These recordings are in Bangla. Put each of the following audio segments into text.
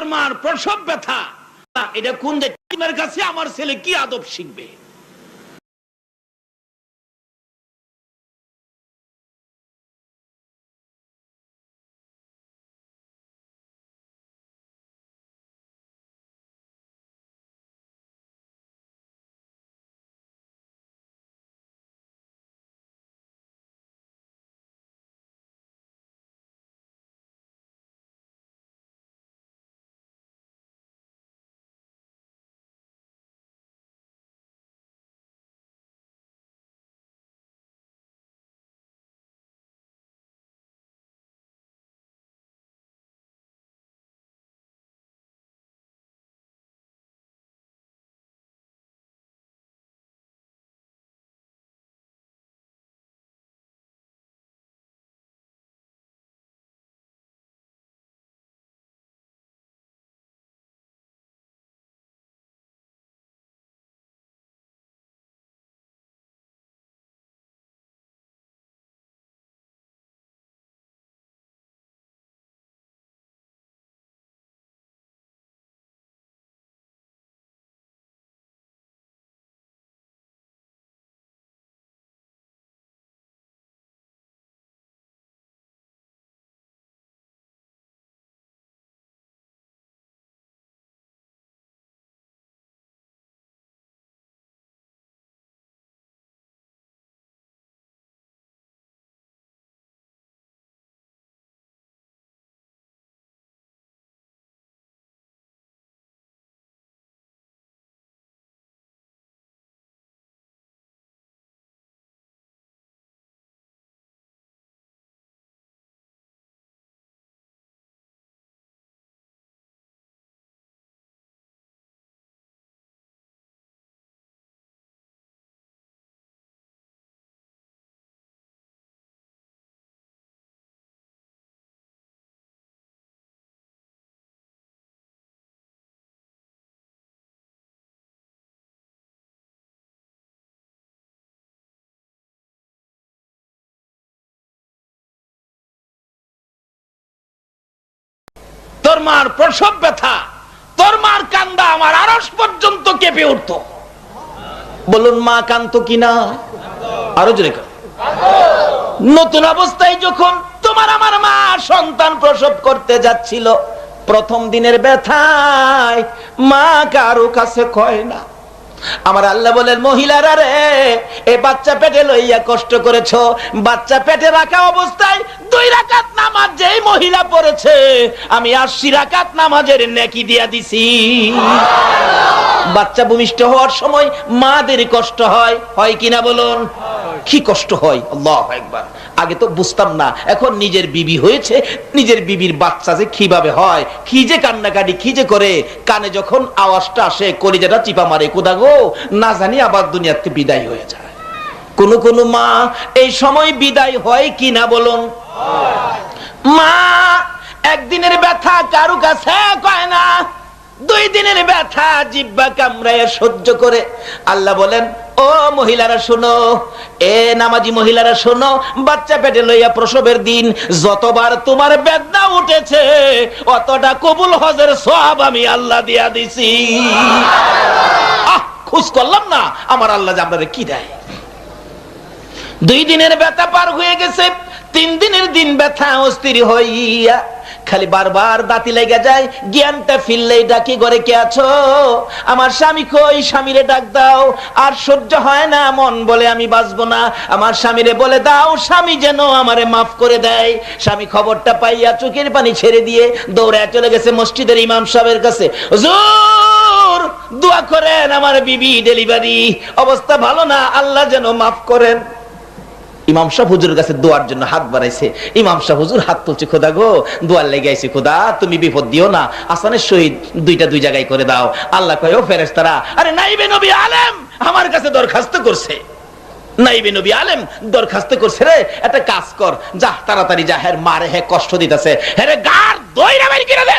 তোর মার প্রসব ব্যথা। এটা কোন কাছে আমার ছেলে কি আদব শিখবে? মার প্রসব ব্যথা, তোর মার কান্দা আমার আরস পর্যন্ত কেঁপে উঠত। বলুন, মা কান্ত কিনা? আরও জোরে নতুন অবস্থায় যখন তোমার আমার মা সন্তান প্রসব করতে যাচ্ছিল, প্রথম দিনের ব্যথায় মা কারও কাছে কয় না আমার আল্লাহ বলেন, মহিলারা রে, এ বাচ্চা পেটে লইয়া কষ্ট করেছ, বাচ্চা পেটে রাখা অবস্থায় দুই রাকাত নামাজ যেই মহিলা পড়েছে, আমি আশি রাকাত নামাজের নেকি দিয়া দিছি। বাচ্চা ভূমিষ্ঠ হওয়ার সময় মাদের কষ্ট হয়। হয় কিনা বলুন? কি কষ্ট হয়? আল্লাহ একবার আগে তো বুঝতাম না। এখন নিজের বিবি হয়েছে, নিজের বিবির বাচ্চা যে কীভাবে হয়, কি যে কান্নাকাটি, কি যে করে, কানে যখন আওয়াজটা আসে, কলিজাটা চিপা মারে, কোদা গো? না জানি আবার দুনিয়াতে বিদায় হয়ে যায়। কোন কোন মা, এই সময় বিদায় হয় কি না বলুন? মা, একদিনের ব্যথা কারু কাছে কয় না। দুই দিনের ব্যথা জিব্বা কামড়ায় সহ্য করে। আল্লাহ বলেন, ও মহিলারা শোনো, এ নামাজি মহিলারা শোনো, বাচ্চা পেটে লইয়া প্রসবের দিন, যতবার তোমার বেদনা উঠেছে, অতটা কবুল হজের সব আমি আল্লাহ দিয়া দিছি। আহ, খুশ করলাম না, আমার আল্লাহ যে আপনারা কি দেয়? দুই দিনের ব্যথা পার হয়ে গেছে তিন দিনের দিন ব্যথা অস্থির হইয়া খালি বারবার দাঁতি লেগে যায়, জ্ঞানটা ফিরলেই ডাকি, ঘরে কে আছো? আমার স্বামী কই? স্বামীরে ডাক দাও। আর সহ্য হয় না, মন বলে, আমি বাঁচবো না। আমার স্বামীরে বলে, দাও, স্বামী যেন আমারে মাফ করে দেয়। স্বামী খবরটা পাইয়া চোখের পানি ছেড়ে দিয়ে দৌড়ে চলে গেছে মসজিদের ইমাম সাহেবের কাছে। হুজুর, দোয়া করেন আমার বিবি ডেলিভারি। অবস্থা ভালো না, আল্লাহ যেন মাফ করেন। ইমাম সাহ হুজুরের কাছে দোয়ার জন্য হাত বাড়াইছে। ইমাম সাহ হুজুর হাত তুলছে, খোদা গো, দোয়ার লেগে আইছে, খোদা, তুমি বিপদ দিও না। আসানের শহীদ দুইটা দুই জায়গায় করে দাও। আল্লাহ কয়, ও ফেরেশতারা, আরে নাইবে নবী আলেম, আমার কাছে দরখাস্ত করছে। নাইবে নবী আলেম, দরখাস্ত করছে রে, একটা কাজ কর। যা, তাড়াতাড়ি যা হ্যাঁ মারে হ্যাঁ কষ্ট দিতেছে। হ্যাঁ রে গার দইরা বাইর দে।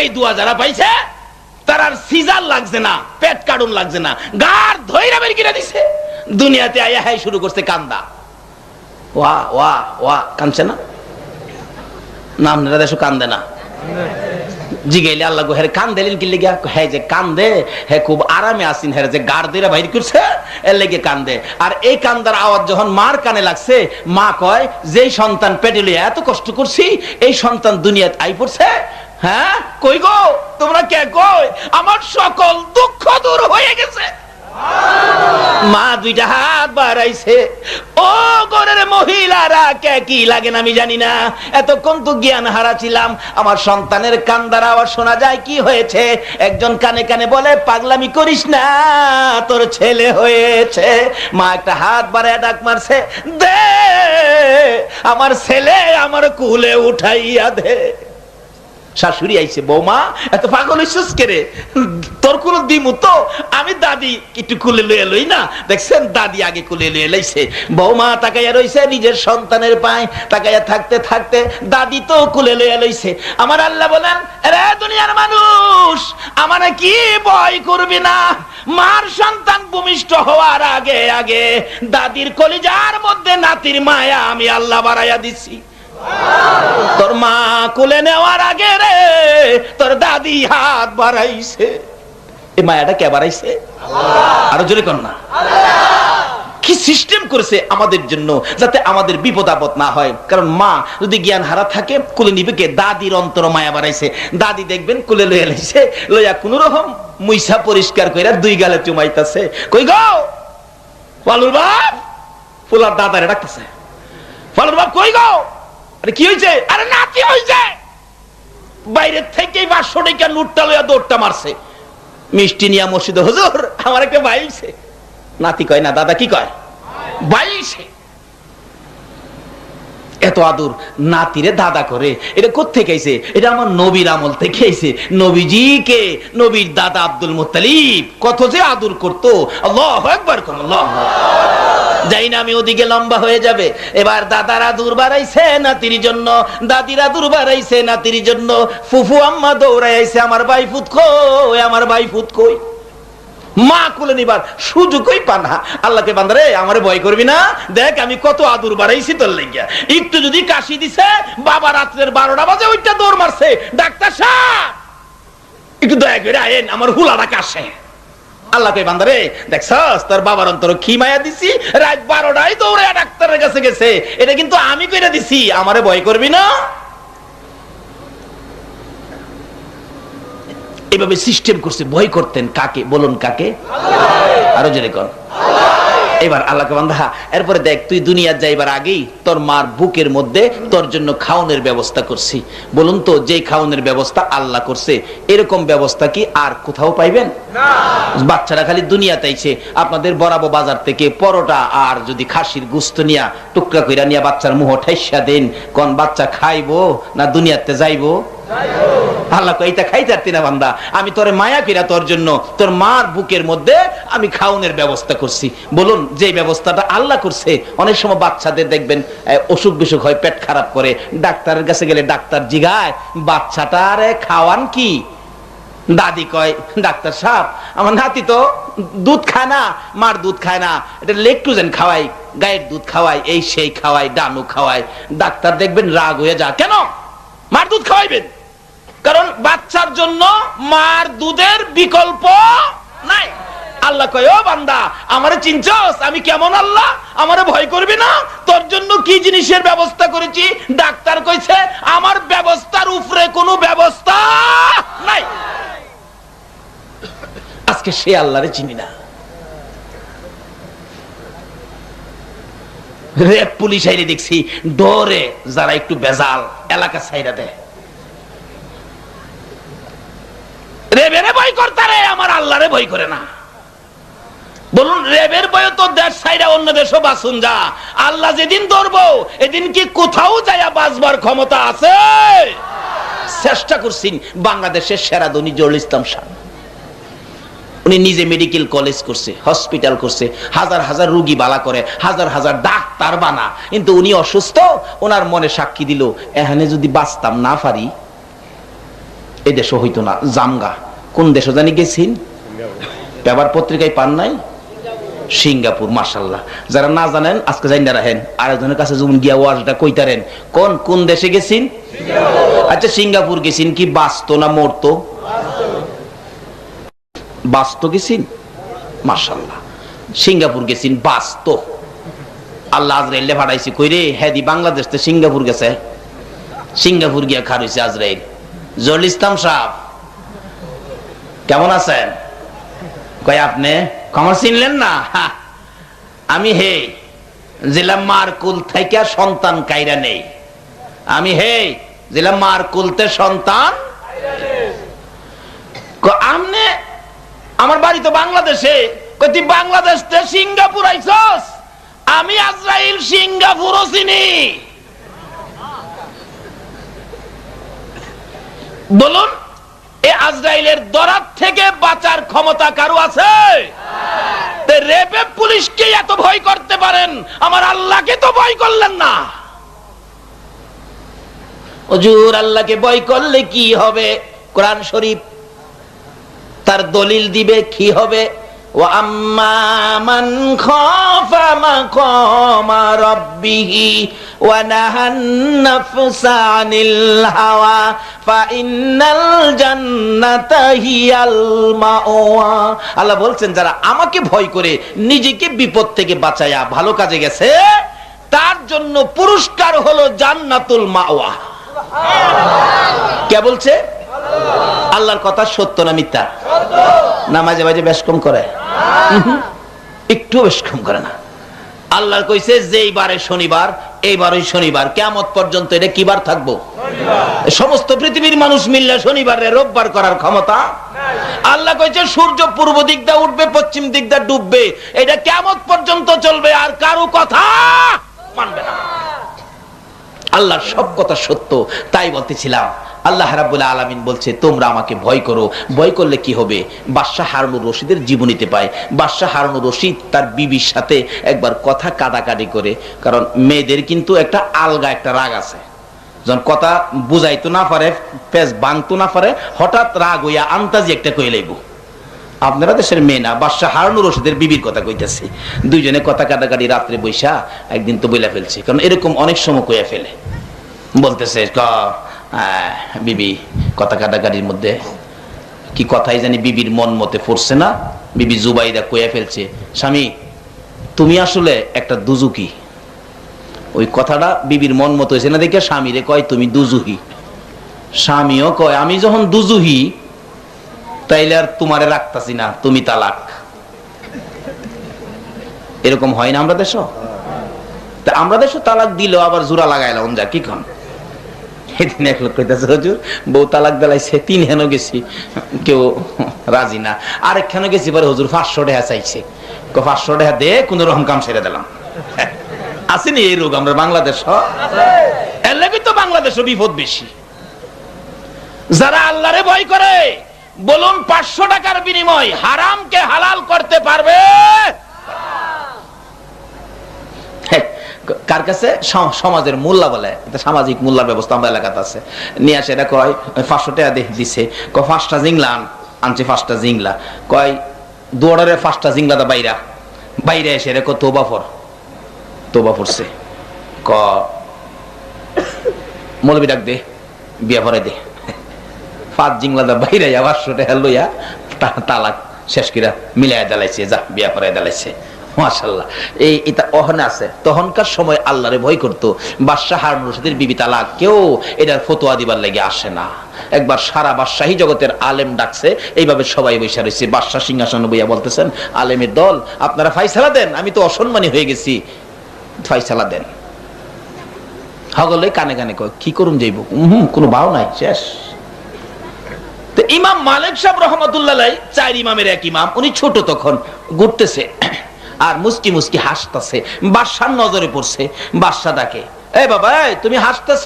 এই দোয়া যারা পাইছে তার আর সিজার লাগছে না, পেট কাটুন লাগছে না। গার ধৈরা বের দিছে। দুনিয়াতে আয়া শুরু করছে কান্দা। ওয়া ওয়া ওয়া না? না, আপনারা দেশও কান্দে না। আল্লাহ গো হ্যাঁ কান কি হ্যাঁ যে হ্যাঁ খুব আরামে আসিন হ্যাঁ যে গার দিয়ে বাইর করছে, এর লেগে কান্দে। আর এই কান্দার আওয়াজ যখন মার কানে লাগছে, মা কয়, যেই সন্তান পেটে লইয়া এত কষ্ট করছি, এই সন্তান দুনিয়াতে আই পড়ছে হ্যাঁ? কই গো? তোমরা কে কই? আমার সকল দুঃখ দূর হয়ে গেছে। মা দুইটা হাত বাড়াইছে। ও ঘরের মহিলারা, কে কি লাগেন আমি জানি না। এতক্ষণ তো জ্ঞান হারা ছিলাম আমার সন্তানের কান্দার আওয়াজ শোনা যায়, কি হয়েছে? একজন কানে কানে বলে, পাগলামি করিস না, তোর ছেলে হয়েছে। মা একটা হাত বাড়ায় ডাক মারছে, দে, আমার ছেলে আমার কুলে উঠাইয়া দে। শাশুড়ি আইছে, বৌমা, এত পাগল হইছিস তোর কোন দিমু তো? আমি দাদি একটু কুলে লইয়া লই না। দেখছেন, দাদি আগে কুলে লইয়া লইছে। বৌমা তাকাইয়া রইছে নিজের সন্তানের পায়, তাকাইয়া থাকতে থাকতে দাদি তো কুলে লইয়া লইছে। আমার আল্লাহ বলেন রে দুনিয়ার মানুষ, আমারে কি ভয় করবি না? মার সন্তান ভূমিষ্ঠ হওয়ার আগে আগে দাদির কলিজার মধ্যে নাতির মায়া আমি আল্লাহ বাড়াইয়া দিছি। তোর মা কোলে নেওয়ার আগে রে তোর দাদি হাত বাড়াইছে। এই মায়াটা কে বাড়াইছে? আরও জোরে কর না কি সিস্টেম করেছে আমাদের জন্য যাতে আমাদের বিপদ আপদ না হয়? কারণ মা যদি জ্ঞান হারা থাকে কুলে নিবে কে? দাদির অন্তর মায়া বাড়াইছে। দাদি দেখবেন কুলে লইয়া লাইছে লইয়া কোন রকম মুইসা পরিষ্কার কইরা দুই গালে চুমাইতাছে। কই গো? পালুর বাপ? ফুলার দাদারে ডাকতেছে। পালুর বাপ কই গো? আরে কি হয়েছে? আরে নাতি হয়েছে? বাইরের থেকেই পাঁচশো টাকা নোটটা লইয়া দৌড়টা মারছে। মিষ্টি নিয়া মসজিদে হুজুর আমার একটা বাইছে নাতি কয় না দাদা কি কয়? বাইছে এত আদর নাতিরে দাদা করে। এটা কোথেকে আইছে? এটা আমার নবীর আমল থেকে আইছে। নবীজিকে নবীর দাদা আব্দুল মুত্তালিব কত যে আদর করতো। আল্লাহ একবার কোন আল্লাহ যাই না আমি ওদিকে লম্বা হয়ে যাবে। এবার দাদারা দূর বাড়াইছে নাতির জন্য, দাদিরা দূর বাড়াইছে নাতির জন্য। ফুফু আম্মা দৌড়াই আইছে আমার ভাই ফুত কই? আমার ভাই ফুত কই? মা কুলে নিবার সুযোগই পানা আল্লাহকে বান্দারে আমারে ভয় করবি না। দেখ, আমি কত আদুর বাড়াইছি তোর লেগিয়া। একটু যদি কাশি দিছে, বাবা রাত্রের বারোটা বাজে ওইটা দৌড় মারছে। ডাক্তার সাহেব! একটু দয়া করে আয়েন, আমার হুলাটা কাশে। আল্লাহকে বান্দারে দেখছস, তোর বাবার অন্তর কি মায়া দিছি? রাত বারোটায় দৌড়ে ডাক্তারের কাছে গেছে। এটা কিন্তু আমি কইরা দিছি, আমারে ভয় করবি না? এভাবে সিস্টেম করছে ভয় করতেন কাকে? বলুন কাকে? আরও জোরে কর এবার আল্লাহকে বান্ধা এরপরে দেখ তুই দুনিয়ার যাইবার আগেই তোর মার বুকের মধ্যে তোর জন্য খাওনের ব্যবস্থা করছি। বলুন তো যে খাওনের ব্যবস্থা আল্লাহ করছে এরকম ব্যবস্থা কি আর কোথাও পাইবেন? বাচ্চারা খালি দুনিয়াতে আইছে আপনাদের বরাবর বাজার থেকে পরোটা আর যদি খাসির গুস্ত নিয়া টুকরা কইরা নিয়া বাচ্চার মুহ ঠাইসা দেন কোন বাচ্চা খাইবো না দুনিয়াতে যাইবো। আল্লাহ কয়, এইটা খাইতে পারতি না বান্দা। আমি তোরে মায়া কিরা তোর জন্য তোর মার বুকের মধ্যে আমি খাওনের ব্যবস্থা করছি। বলুন যে ব্যবস্থাটা আল্লাহ করছে অনেক সময় বাচ্চাদের দেখবেন অসুখ বিসুখ হয় পেট খারাপ করে। ডাক্তারের কাছে গেলে ডাক্তার জিগায় বাচ্চাটারে খাওয়ান কি? দাদি কয় ডাক্তার সাহেব আমার নাতি তো দুধ খায় না মার দুধ খায় না এটা লেকটুজেন খাওয়াই গায়ের দুধ খাওয়াই এই সেই খাওয়াই ডানু খাওয়াই। ডাক্তার দেখবেন রাগ হয়ে যা কেন? মার দুধ খাওয়াইবেন? কারণ বাচ্চার জন্য মার দুধের বিকল্প নাই। আল্লাহ কয় বান্দা, আমারে চিনছস? আমি কেমন আল্লাহ? আমারে ভয় করবি না? তোর জন্য কি জিনিসের ব্যবস্থা করেছি? ডাক্তার কইছে, আমার ব্যবস্থার উপরে কোনো ব্যবস্থা নাই। আজকে সে আল্লাহরে চিনি না। রেপ পুলিশ আইলে দেখছি, ডরে যারা একটু বেজাল, এলাকা সাইরা দেয়। রেবেরে ভয় করতারে আমার আল্লাহরে ভয় করে না। বলুন, রেবের ভয় তো দেশ সাইরা অন্য দেশও বাসুন যা। আল্লাহ যেদিন ধরবো, এদিন কি কোথাও যায়া বাঁচবার ক্ষমতা আছে? চেষ্টা করছেন বাংলাদেশের সেরা ধনী জহুরুল ইসলাম শাহ উনি নিজে মেডিকেল কলেজ করছে, হসপিটাল করছে, হাজার হাজার রুগী বালা করে, হাজার হাজার ডাক্তার বানা। কিন্তু উনি অসুস্থ, ওনার মনে সাক্ষী দিল, এখানে যদি বাঁচতাম না পারি এ হইতো না, জামগা। কোন দেশও জানি গেছেন? পেপার পত্রিকায় পান নাই? সিঙ্গাপুর মাসাল্লাহ যারা না জানেন, আজকে জানি না রাখেন। আরেকজনের কাছে যখন গিয়া ওয়াজটা কইতারেন। কোন কোন দেশে গেছিন? আচ্ছা সিঙ্গাপুর গেছিন কি বাঁচতো না মরতো? বাঁচতো গেছিন? মাসাল্লাহ সিঙ্গাপুর গেছিন বাঁচতো আল্লাহ আজরাইলে ভাড়াইছি কই রে হ্যাঁ দি বাংলাদেশ তো সিঙ্গাপুর গেছে। সিঙ্গাপুর গিয়া খার আজরাইল। জল ইসলাম সাহ কেমন আছেন? কয়, আপনি কমার চিনলেন না? আমি হে জেলা মার কুল থেকে সন্তান কাইরা নেই। আমি হে জেলা মার কুলতে সন্তান আমনে আমার বাড়ি তো বাংলাদেশে। কই বাংলাদেশ সিঙ্গাপুর আইছস? আমি আজরাইল, সিঙ্গাপুরও চিনি। বলুন এ আজরাইলের দরাত থেকে বাঁচার ক্ষমতা কারও আছে? রেপে পুলিশকে এত ভয় করতে পারেন, আমার আল্লাহকে তো ভয় করলেন না। হুজুর, আল্লাহকে ভয় করলে কি হবে? কোরআন শরীফ তার দলিল দিবে, কি হবে? আল্লাহ বলছেন, যারা আমাকে ভয় করে, নিজেকে বিপদ থেকে বাঁচায়া ভালো কাজে গেছে, তার জন্য পুরস্কার হলো জান্নাতুল মাওয়া। কে বলছে? আল্লাহর কথা সত্য না মিথ্যা? না মাঝে বেশ কম করে। একটু বেশ কম করে না। আল্লাহর কইছে যেই বারে শনিবার এইবারই শনিবার। কেমত পর্যন্ত এটা কিবার থাকব? সমস্ত পৃথিবীর মানুষ মিললে শনিবারে রোববার করার ক্ষমতা? আল্লাহ কইছে সূর্য পূর্ব দিক দা উঠবে পশ্চিম দিক দা ডুববে। এটা কেমত পর্যন্ত চলবে আর কারও কথা মানবে না। আল্লাহর সব কথা সত্য তাই বলতেছিলাম। আল্লাহ রাব্বুল আলামিন বলছে, তোমরা আমাকে ভয় করো। ভয় করলে কি হবে? বাদশাহ হারুনুর রশিদের জীবনীতে পায়। বাদশাহ হারুনুর রশিদ তার বিবির সাথে একবার কথা কাটাকাটি করে। কারণ মেয়েদের কিন্তু একটা আলগা একটা রাগ আছে। যখন কথা বুঝাইতো না পারে পেজ ভাঙতো না পারে, হঠাৎ রাগ হইয়া আন্তাজি একটা কই লাইব। আপনারা দেশের মেয়ে না, বাদশাহ হারুনুর রশিদের বিবির কথা কইতেছে। দুইজনে কথা কাটাকাটি রাত্রে বৈশা একদিন তো বইলা ফেলছে। কারণ এরকম অনেক সময় কইয়া ফেলে। বলতেছে বিবি কথা কাটাকাটির মধ্যে। কি কথাই জানি বিবির মন মতে পড়ছে না। বিবি জুবাইদা কইয়া ফেলছে, স্বামী, তুমি আসলে একটা দুজুকি ওই কথাটা বিবির মন মতো হয়েছে না দেখে স্বামীরে কয়, তুমি দুজুহি স্বামীও কয়, আমি যখন দুজুহি তাইলে আর তোমারে রাখতাছি না, তুমি তালাক। এরকম হয় না আমরা দেশ? তা আমরা দেশও তালাক দিলেও আবার জোড়া লাগাইলাম যা কি কন? এদিন এক লোক কইতাছে, হুজুর, বউ তালাক তিন হেন গেছি। কেউ রাজি না। আরেকখানে গেছি, পরে হুজুর পাঁচশো টাকা চাইছে। পাঁচশো টাকা দে কোন রকম কাম ছেড়ে দিলাম। আসেনি এই রোগ, আমরা বাংলাদেশ তো বাংলাদেশও বিপদ বেশি। যারা আল্লাহরে ভয় করে, বলুন পাঁচশো টাকার বিনিময় হারামকে হালাল করতে পারবে হ্যাঁ, কার কাছে? সমাজের মূল্যা বলে। এটা সামাজিক মূল্যার ব্যবস্থা আমরা এলাকাতে আছে। নিয়ে আসে, এটা কয় পাঁচশো টাকা দিছে। ক পাঁচটা জিংলা আন। আনছে পাঁচটা জিংলা। কয় দুয়ারে পাঁচটা জিংলা দা বাইরা। বাইরে এসে রে ক তোবা ফর। তোবা পড়ছে ক মৌলবি ডাক দে, বিয়া ভরে দে। পাঁচ জিংলা দা বাইরে পাঁচশো টাকা লইয়া তালাক শেষ কিরা মিলাই দালাইছে, যা, বিয়া করে দালাইছে। মাশাল্লাহ এই এটা অহনে আছে। তখনকার সময় আল্লাহরে ভয় করতো, বাদশাহ হারুন রশিদের বিবি কেউ এটার ফতোয়া দিবার লেগে আসে না। একবার সারা বাদশাহী জগতের আলেম ডাকছে, এইভাবে সবাই বৈশা রয়েছে বাদশাহ সিংহাসন বইয়া বলতেছেন, আলেমের দল, আপনারা ফাইসালা দেন, আমি তো অসম্মানী হয়ে গেছি। ফাইসালা দেন। হগলে কানে কানে কয়, কি করুন যাইব? হম কোনো ভাও নাই, শেষ। ইমাম মালিক সাহেব রহমতুল্লাহ চার ইমামের এক ইমাম, উনি ছোট তখন, ঘুরতেছে। আর মুস্কি মুস্কি হাসতেছে। বাদশার নজরে পড়ছে। বাদশাটাকে এই বাবা তুমি হাসতেছ?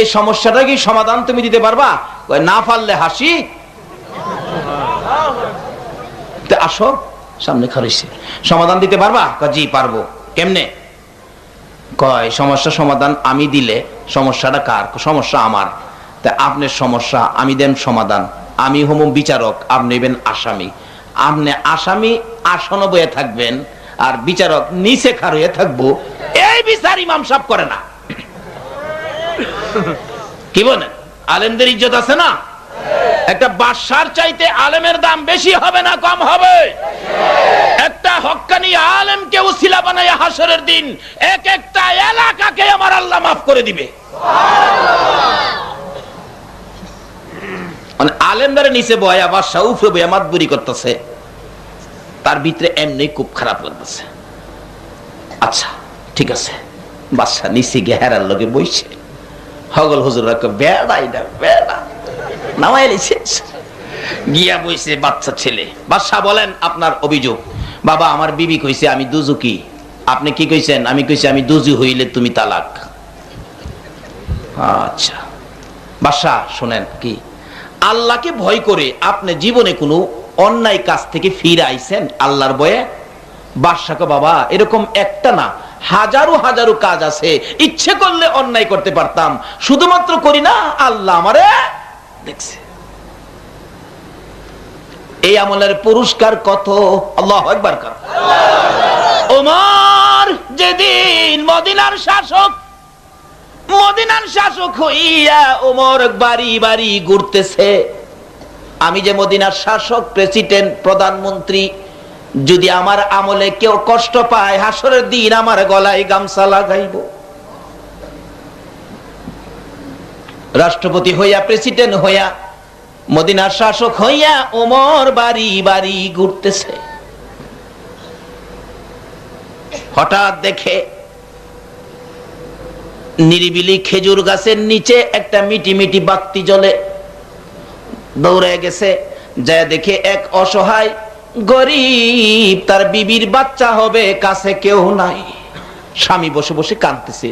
এই সমস্যাটা কি সমাধান তুমি দিতে পারবা? না পারলে হাসি? আসো, সামনে খারিছে সমাধান দিতে পারবা? জি, পারব। কেমনে? কয়, সমস্যা সমাধান আমি দিলে সমস্যাটা কার? সমস্যা আমার। তা আপনার সমস্যা, আমি দেন সমাধান। আমি হম বিচারক, আপনি আসামি। আপনি আসামি আসন বয়ে থাকবেন। আর বিচারক নিচে খারুয়ে থাকব। এই বিচার ইমাম সাহেব করে না। কি বলেন? আলেমদের ইজ্জত আছে না? একটা বাদশার চাইতে আলেমের দাম বেশি হবে না কম হবে? একটা হক্কানি আলেমকে উসিলা বানায় হাসরের দিন এক একটা এলাকাকে আমার আল্লাহ মাফ করে দিবে। মানে আলেমদারে নিচে বয়া বাদশা উফরে বয়া, মাতবুরি করতেছে। তার ভিতরে এমনি খুব খারাপ লাগতেছে। আচ্ছা ঠিক আছে। বাদশা নিচে গিয়ে হেরার লোকে বইছে। হগল হুজুর বেড়া এটা বেড়া। নামাই গিয়া বইছে বাচ্চা ছেলে। বাদশাহ বলেন, আপনার অভিযোগ। বাবা, আমার বিবি কইছে আমি দুজুকি আপনি কি কইছেন? আমি কইছি আমি দুজু হইলে তুমি তালাক। আচ্ছা। বাদশাহ শোনেন কি, আল্লাহকে ভয় করে আপনি জীবনে কোনো অন্যায় কাজ থেকে ফিরে আইছেন আল্লাহর বয়ে। বাদশাকে বাবা, এরকম একটা না, হাজারো হাজারো কাজ আছে, ইচ্ছে করলে অন্যায় করতে পারতাম। শুধুমাত্র করি না, আল্লাহ আমারে দেখছে। এই আমলের পুরস্কার কত? আল্লাহ একবার ওমর যেদিন মদিনার শাসক মদিনার শাসক হইয়া ওমর বাড়ি বাড়ি ঘুরতেছে আমি যে মদিনার শাসক প্রেসিডেন্ট প্রধানমন্ত্রী, যদি আমার আমলে কেউ কষ্ট পায়, হাসরের দিন আমার গলায় গামছা লাগাইব। রাষ্ট্রপতি হইয়া প্রেসিডেন্ট হইয়া, মদিনার শাসক হইয়া ওমর বাড়ি বাড়ি ঘুরতেছে। হঠাৎ দেখে নিরিবিলি খেজুর গাছের নিচে একটা মিটি মিটি বাতি জ্বলে। দৌড়ে গেছে। যা দেখে এক অসহায় গরিব, তার বিবির বাচ্চা হবে, কাছে কেউ নাই। স্বামী বসে বসে কাঁদতেছে।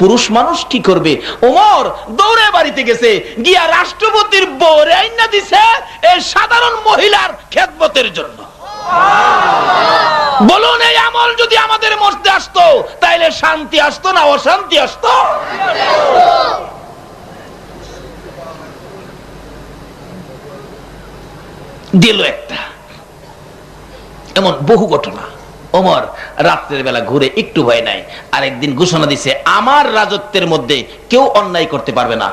পুরুষ মানুষ কি করবে? ওমর দৌড়ে বাড়িতে গেছে, গিয়া রাষ্ট্রপতির বউরে আইনা দিছে এই সাধারণ মহিলার খেদমতের জন্য। বলুন, এই আমল যদি আমাদের মধ্যে আসতো, তাইলে শান্তি আসতো না অশান্তি আসতো? দিল একটা। এমন বহু ঘটনা। ওমর রাত্রের বেলা ঘুরে একটু ভয় নাই। আরেকদিন ঘোষণা দিছে, আমার রাজত্বের মধ্যে কেউ অন্যায় করতে পারবে না।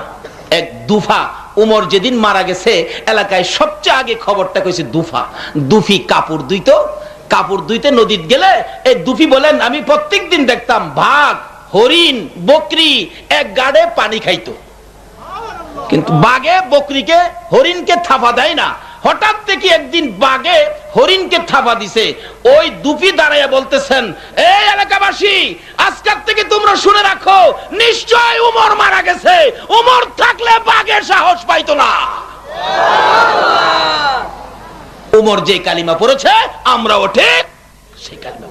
এক দুফা উমর যেদিন মারা গেছে, এলাকায় সবচেয়ে আগে খবরটা কইছে দুফা। দুফি কাপড় দুইত, কাপড় দুইতে নদীত গেলে এই দুফি বলেন, আমি প্রত্যেক দিন দেখতাম ভাগ হরিণ, বকরি এক গাড়ে পানি খাইতো। কিন্তু বাঘে, বকরিকে, হরিণকে থাপা দেয় না। হঠাৎ থেকে একদিন বাগে হরিণকে থাপা দিছে। ওই দুপি দাঁড়াইয়া বলতেছেন, এই এলাকাবাসী, আজকের থেকে তোমরা শুনে রাখো, নিশ্চয় উমর মারা গেছে। উমর থাকলে বাঘের সাহস পাইতো না। উমর যে কালিমা পড়েছে আমরা ওঠে সেই কালিমা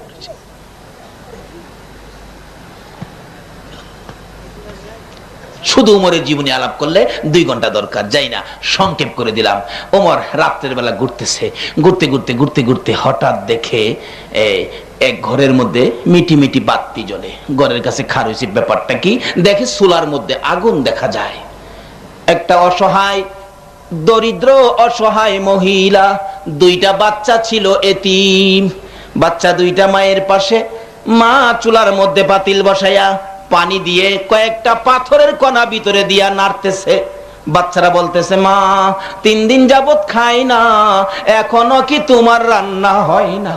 শুধু উমরের জীবনী আলাপ করলে দুই ঘণ্টা দরকার, যাই না, সংক্ষেপ করে দিলাম। ওমর রাত্রের বেলা ঘুরতেছে, ঘুরতে ঘুরতে ঘুরতে ঘুরতে হঠাৎ দেখে এক ঘরের মধ্যে মিটি মিটি বাতি জ্বলে। ঘরের কাছে খারুইছি ব্যাপারটা কি? দেখে চুলার মধ্যে আগুন দেখা যায়। একটা অসহায়, দরিদ্র, অসহায় মহিলা, দুইটা বাচ্চা ছিল এতিম। বাচ্চা দুইটা মায়ের পাশে, মা চুলার মধ্যে পাতিল বসাইয়া পানি দিয়ে কয়েকটা পাথরের কণা ভিতরে দিয়া নাড়তেছে। বাচ্চারা বলতেছে মা তিন দিন যাবৎ খাই না এখনও কি তোমার রান্না হয় না?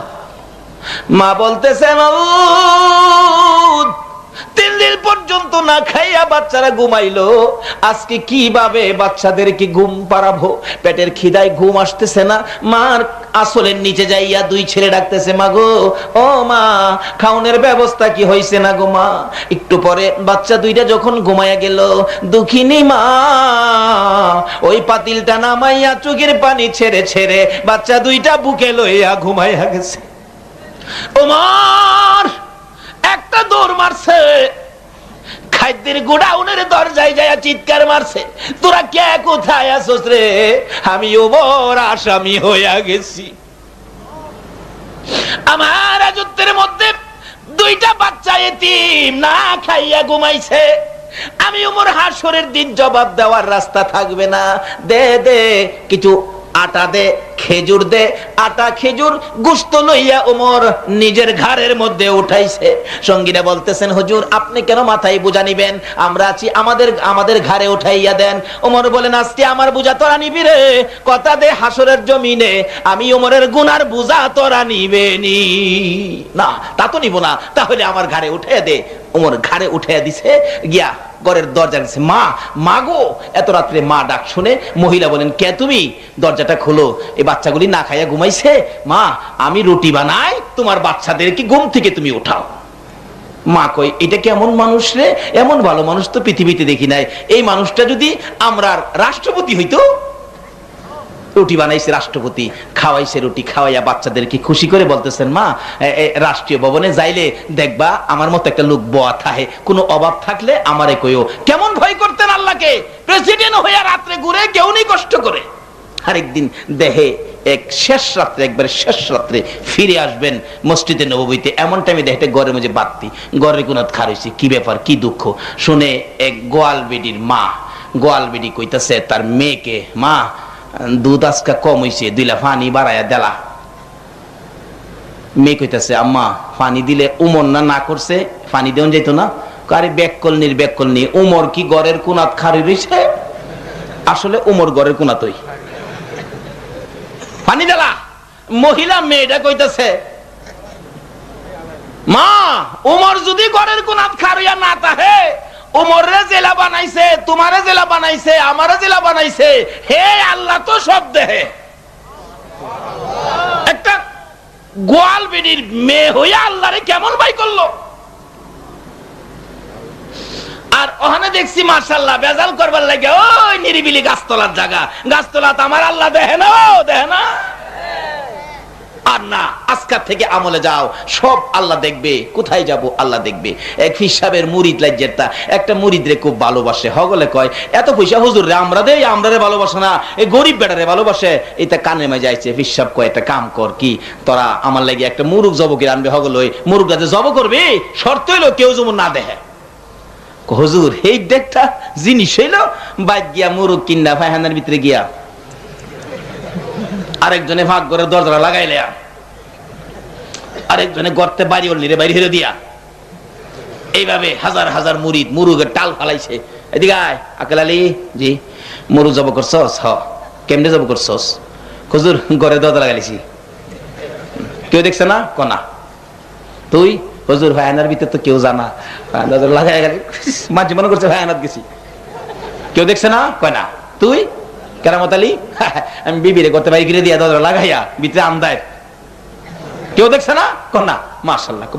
মা বলতেছে "মাবুদ, তিন দিন পর্যন্ত না খাইয়া বাচ্চারা ঘুমাইলো। আজকে কীভাবে বাচ্চাদেরকে ঘুম পাড়াবো? পেটের খিদায় ঘুম আসতেছে না। মার আসলের নিচে যাইয়া দুই ছেলে ডাকতেছে মা গো ও মা খাউনের ব্যবস্থা কি হয়েছে না গো মা? একটু পরে বাচ্চা দুইটা যখন ঘুমাইয়া গেল, দুঃখিনী মা, ওই পাতিলটা নামাইয়া চোখের পানি ছেড়ে ছেড়ে বাচ্চা দুইটা বুকে লইয়া ঘুমাইয়া গেছে। ওমর একটা দৌড় মারছে। খাদ্যের গোডাউনের চিৎকার মারছে। তোরা আমি ওমর হইয়া গেছি। আমার রাজত্বের মধ্যে দুইটা বাচ্চা এতিম, না খাইয়া ঘুমাইছে। আমি উমর হাসরের দিন জবাব দেওয়ার রাস্তা থাকবে না। দে দে, কিছু আটা দে, খেজুর দে, আটা, খেজুর, গুস্ত লইয়া ওমর নিজের ঘাড়ের মধ্যে উঠাইছে। সঙ্গীরা বলতেছেন, হুজুর, আপনি কেন মাথায় বোঝা নিবেন? আমরা আছি আমাদের আমাদের ঘাড়ে উঠাইয়া দেন। ওমর বলেন, আজকে আমার বোঝা তোরা নিবি রে, কথা দে হাসরের জমিনে, আমি ওমরের গুনার বোঝা তোরা নিবে নি না তা তো নিব না, তাহলে আমার ঘাড়ে উঠে দে। ওমর ঘাড়ে উঠে দিছে, গিয়া ঘরের দরজা গেছে মা মা গো। এত রাত্রে মা ডাক শুনে মহিলা বলেন, কে তুমি? দরজাটা খোলো। এই বাচ্চাগুলি না খাইয়া ঘুমাইছে। মা, আমি রুটি বানাই, তোমার বাচ্চাদেরকে ঘুম থেকে তুমি উঠাও? মা কই এটা কেমন মানুষ রে? এমন ভালো মানুষ তো পৃথিবীতে দেখি নাই। এই মানুষটা যদি আমরা রাষ্ট্রপতি হইতো রুটি বানাইছে রাষ্ট্রপতি, খাওয়াইছে রুটি, খাওয়াইয়া বাচ্চাদেরকে খুশি করে বলতেছেন, মা রাষ্ট্রীয় ভবনে যাইলে দেখবা আমার মতো একটা লোক বোয়া থাহে, কোনো অভাব থাকলে আমারে কইও। কেমন ভয় করতেন আল্লাহকে? প্রেসিডেন্ট হইয়া রাত্রে ঘুরে কেউ নেই কষ্ট করে। আরেকদিন দেহে এক শেষ রাত্রে, একবার শেষ রাত্রে ফিরে আসবেন মসজিদে নববীতে, এমন টাইমে দেখতে ঘরের মধ্যে বাত্তি ঘরের কোন খারইছে কি ব্যাপার, কি দুঃখ? শুনে এক গোয়াল বেডির মা, গোয়াল বেডি কইতাছে, তার মেয়েকে, মা দুধ আজকা কম পানি বাড়াইয়া দেলা। মেয়ে আম্মা পানি দিলে উমর না না করছে পানি দেওয়া যাইতো না? ব্যাক কলনি উমর কি আসলে উমর গড়ের কোনাতই পানি দেলা, মহিলা মেয়েটা কইতাছে, মা, উমর যদি গড়ের কোনাত খারিয়া না তাহে উমরে জেলা বানাইছে তোমারে জেলা বানাইছে আমার জেলা বানাইছে। হে আল্লাহ তো সব দেহে। একটা গোয়াল বেডির মেয়ে হইয়া আল্লাহরে কেমন ভাই করল? আর ওখানে দেখছি মার্শাল্লাহ বেজাল করবার লাগে, ওই নিরিবিলি গাছতলার জায়গা। গাছতলা তো আমার আল্লাহ দেহে না দেহে না। আর না আজকার থেকে আমলে যাও, সব আল্লাহ দেখবে, কোথায় যাব আল্লাহ দেখবে। এক হিসাবের মুরিদ লাজ্জেরটা একটা মুরিদ রে খুব ভালোবাসে। হগলে কয়, এত পয়সা হুজুর রে, আমরা দেই, আমরা রে ভালোবাসে না, এই গরিব বেটারে ভালোবাসে। এটা কানে মে যাইছে হিসাব কয়, একটা কাম কর কি, তোরা আমার লাগি একটা মুরুগ জবকের আনবে হগল ওই মুরুগটা যে জব করবে, শর্ত হইল কেউ যেমন না দেখে হুজুর, এই দেখটা জিনিস হইল বাইক গিয়া মুরুগ কিন্না ফাইহানার ভিতরে গিয়া আরেকজনে ভাগ করে দরজা লাগাইলে আরেকজনে গর্তে বাড়ি উঠলি রে, বাড়ি হেরে দিয়া। এইভাবে হাজার হাজার মুরিদ মুরুগের টাল ফালাইছে। এদিকে আয়, আকেল জি, মুরুগ জব করছস? হ। কেমনে জব করছস? খুজুর ঘরে দরজা লাগাইছি। কেউ দেখছে না? কনা তুই? হজুর ভাইয়ানার ভিতরে তো কেউ জানা। লাগাই গেলি, মাঝে মনে করছে ভাইয়ানাত গেছি। কেউ দেখছে না? কয় না। তুই? কেরামত আলী? আমি বিবিরে করতে পারি গিরে দরজা লাগাইয়া, ভিতরে আমদায় কেউ দেখছে না? কন্যা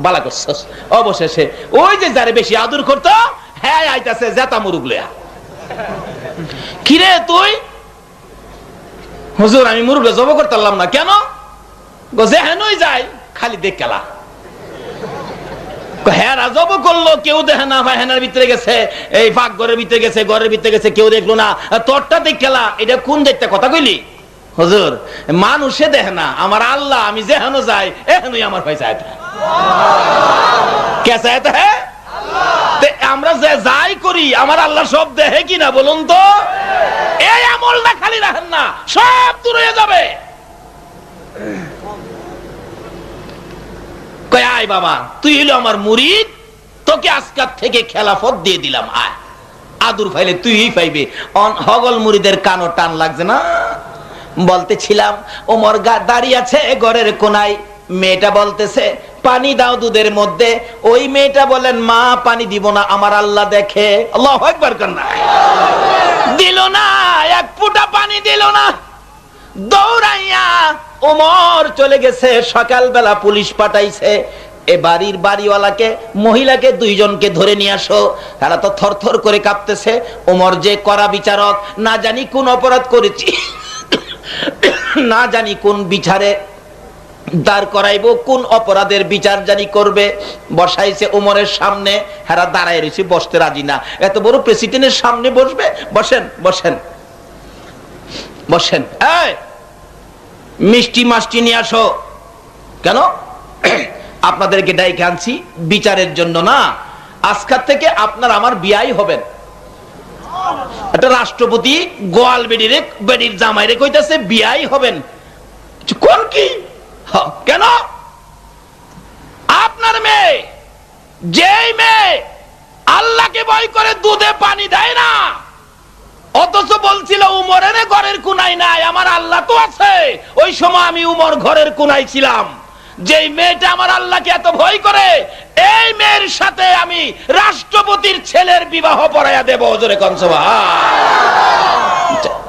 বালা করছস। অবশেষে ওই যে যারে বেশি আদর করতো হ্যাঁ আইতাছে জেতা মুরুগ লয়া কিরে তুই? হুজুর, আমি মুরুগলে জব করতে পারলাম না, কেন? গো, যেহেনই যাই খালি দেখ খেলা। হ্যাঁ করল, কেউ দেখে না ভিতরে গেছে, এই ঘরের ভিতরে গেছে, ঘরের ভিতরে গেছে, কেউ দেখল না। এটা কোন দেখতে কথা কইলি? হুজুর, মানুষে দেখে না, আমার আল্লাহ, আমি যেহেন যাই, এহেনই আমার ভাই চাইতে কে হ্যাঁ? আমরা যে যাই করি, আমার আল্লাহ সব দেহে কিনা, বলুন তো? এই আমলটা খালি রাখেন না, সব দূর যাবে। কয়, আয় বাবা, তুই হলো আমার মুরিদ, তোকে আজকার থেকে খেলাফত দিয়ে দিলাম, আয়। আদুর ফাইলে তুই পাইবে হগল মুরিদের কানো টান লাগছে না? বলতেছিলাম, ওমর গা, দাঁড়িয়ে আছে ঘরের কোনায়। মেয়েটা বলতেছে, পানি দাও দুধের মধ্যে। ওই মেয়েটা বলেন, মা, পানি দিব না, আমার আল্লাহ দেখে। আল্লাহ একবার কন্যা। দিল না, এক ফুটা পানি দিল না। দৌড়াইয়া ওমর চলে গেছে, সকালবেলা পুলিশ পাঠাইছে, এ বাড়ির বাড়িওয়ালাকে, মহিলাকে দুইজনকে ধরে নিয়ে আসো। তারা তো থরথর করে কাঁপতেছে। ওমর যে করা বিচারক, না জানি কোন অপরাধ করেছি, না জানি কোন বিচারে দাঁড় করাইবো, কোন অপরাধের বিচার জানি করবে। বসাইছে ওমরের সামনে, হেরা দাঁড়ায় রয়েছে, বসতে রাজি না। এত বড় প্রেসিডেন্টের সামনে বসবে? বসেন বসেন বসেন। এই! মিষ্টি মাষ্টি নিয়ে আসো। কেন? আপনাদেরকে ডাইকে আনছি, বিচারের জন্য না। আজকার থেকে আপনার আমার বিয়াই হবেন। একটা রাষ্ট্রপতি গোয়াল বেডিরে, বেডির জামাইরে কইতাছে, বিয়াই হবেন। কোন কি? কেন? আপনার মেয়ে, যেই মেয়ে আল্লাহকে ভয় করে দুধে পানি দেয় না অথচ বলছিল, উমরের ঘরের কুনাই নাই, আমার আল্লাহ তো আছে। ওই সময় আমি উমর ঘরের কুনাই ছিলাম। যেই মেয়েটা আমার আল্লাহকে এত ভয় করে, এই মেয়ের সাথে আমি রাষ্ট্রপতির ছেলের বিবাহ পড়াইয়া দেব, জোরে কনসভা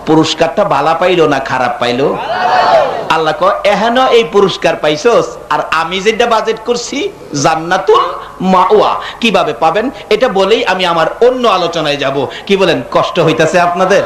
পুরস্কারটা ভালা পাইলো না খারাপ পাইলো? আল্লাহ ক এহেন এই পুরস্কার পাইছস? আর আমি যেটা বাজেট করছি, জান্নাতুল মাওয়া। কীভাবে পাবেন? এটা বলেই আমি আমার অন্য আলোচনায় যাব। কি বলেন, কষ্ট হইতাছে আপনাদের?